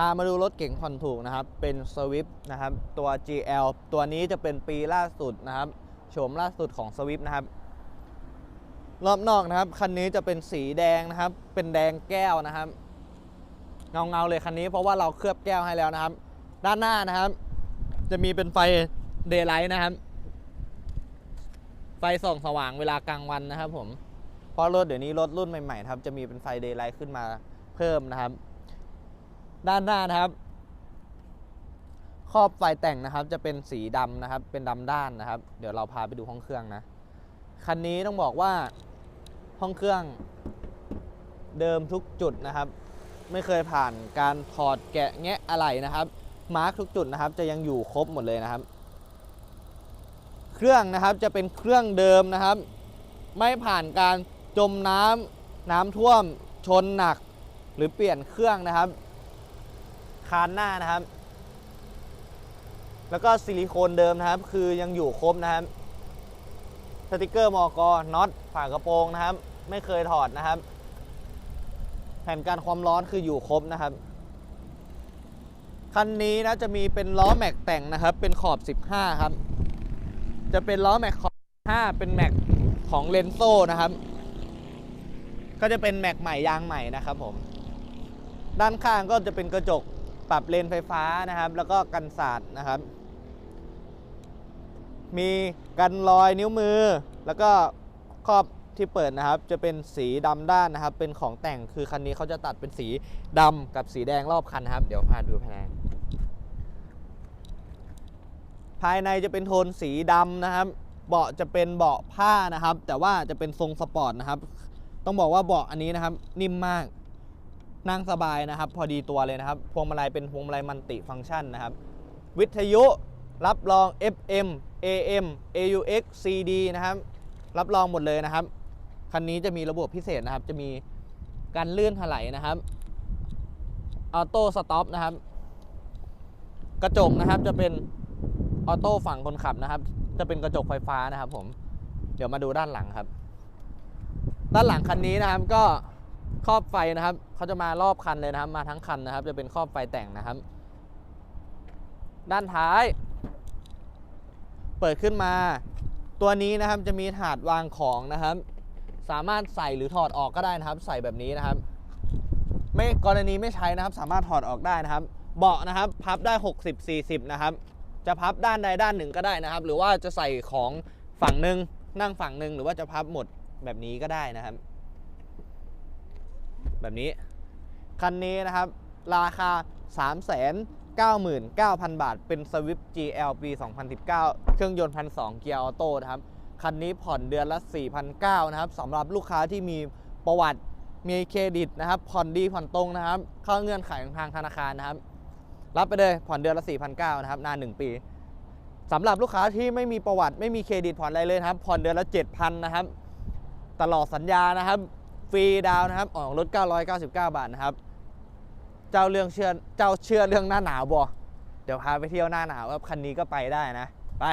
พามาดูรถเก๋งผ่อนถูกนะครับ เป็น Swift นะครับ ตัว GL ตัวนี้จะเป็นปีล่าสุดนะครับ โฉมล่าสุดของ Swift นะครับ รอบนอกนะครับ คันนี้จะเป็นสีแดงนะครับ เป็นแดงแก้วนะครับ เงาเงาๆเลยคันนี้เพราะว่าเราเคลือบแก้วให้แล้วนะครับ ด้านหน้านะครับ จะมีเป็นไฟเดย์ไลท์นะครับ ไฟส่องสว่างเวลากลางวันนะครับผม เพราะรถเดี๋ยวนี้รถรุ่นใหม่ๆครับ จะมีเป็นไฟเดย์ไลท์ขึ้นมาเพิ่มนะครับ ด้านหน้านะครับ ครอบไฟแต่งนะครับ จะเป็นสีดำนะครับ เป็นดำด้านนะครับ เดี๋ยวเราพาไปดูห้องเครื่องนะ คันนี้ต้องบอกว่าห้องเครื่องเดิมทุกจุดนะครับ ไม่เคยผ่านการถอดแกะแงะอะไรนะครับมาร์กทุกจุดนะครับ จะยังอยู่ครบหมดเลยนะครับ เครื่องนะครับจะเป็นเครื่องเดิมนะครับ ไม่ผ่านการจมน้ำน้ำท่วมชนหนัก หรือเปลี่ยนเครื่องนะครับ คานหน้านะครับ แล้วก็ซิลิโคนเดิมนะครับ คือยังอยู่ครบนะครับสติกเกอร์มอกน็อตฝากระโปรงนะครับ ไม่เคยถอดนะครับ แผ่นการความร้อนคืออยู่ครบนะครับคันนี้นะจะมีเป็นล้อแม็กแต่งนะครับ เป็นขอบ 15 ครับ จะเป็นล้อแม็กขอบ 5 เป็นแม็กของเลนโซนะครับ ก็จะเป็นแม็กใหม่ยางใหม่นะครับผม ด้านข้างก็จะเป็นกระจก ปรับเลนไฟฟ้านะครับ แล้วก็กันสาดนะครับ มีกันรอยนิ้วมือ แล้วก็ครอบที่เปิดนะครับ จะเป็นสีดำด้านนะครับ เป็นของแต่งคือคันนี้เขาจะตัดเป็นสีดำกับสีแดงรอบคันนะครับ เดี๋ยวพาดูภายในภายในจะเป็นโทนสีดำนะครับเบาะจะเป็นเบาะผ้านะครับ แต่ว่าจะเป็นทรงสปอร์ตนะครับ ต้องบอกว่าเบาะอันนี้นะครับ นิ่มมาก นั่งสบายนะครับ พอดีตัวเลยนะครับ พวงมาลัยเป็นพวงมาลัยมัลติฟังก์ชันนะครับ วิทยุรับรอง FM AM AUX CD นะครับ รับรองหมดเลยนะครับ คันนี้จะมีระบบพิเศษนะครับ จะมีการเลื่อนถลายนะครับออโต้สต็อปนะครับ กระจกนะครับจะเป็นออโต้ฝั่งคนขับนะครับ จะเป็นกระจกไฟฟ้านะครับ ผม เดี๋ยวมาดูด้านหลังครับ ด้านหลังคันนี้นะครับก็ ครอบไฟนะครับเขาจะมารอบคันเลยนะครับ มาทั้งคันนะครับ จะเป็นครอบไฟแต่งนะครับ ด้านท้าย เปิดขึ้นมา ตัวนี้นะครับจะมีถาดวางของนะครับ สามารถใส่หรือถอดออกก็ได้นะครับ ใส่แบบนี้นะครับ ไม่กรณีไม่ใช้นะครับ สามารถถอดออกได้นะครับ เบาะนะครับ พับได้ 60 40 นะครับ จะพับด้านใดด้านหนึ่งก็ได้นะครับ หรือว่าจะใส่ของฝั่งหนึ่งนั่งฝั่งหนึ่งหรือว่าจะพับหมดแบบนี้ก็ได้นะครับ แบบนี้ คันนี้นะครับ ราคา 399,000 บาท เป็น Swift GL ปี 2019 เครื่องยนต์1,200เกียร์ออโต้นะครับ คันนี้ผ่อนเดือนละ4,900นะครับสำหรับลูกค้าที่มีประวัติมีเครดิตนะครับ ผ่อนดีผ่อนตรงนะครับ เข้าเงื่อนไขของทางธนาคารนะครับ รับไปเลยผ่อนเดือนละ 4,900นะครับ นาน 1 ปีสำหรับลูกค้าที่ไม่มีประวัติไม่มีเครดิตผ่อนอะไรเลยครับ ผ่อนเดือนละ 7,000 นะครับ ตลอดสัญญานะครับ ฟรีดาวนะครับออกรถ 999 บาทนะครับ เจ้าเรื่องเชื่อเจ้าเชื่อเรื่องหน้าหนาวบ่เดี๋ยวพาไปเที่ยวหน้าหนาวครับคันนี้ก็ไปได้นะ ไป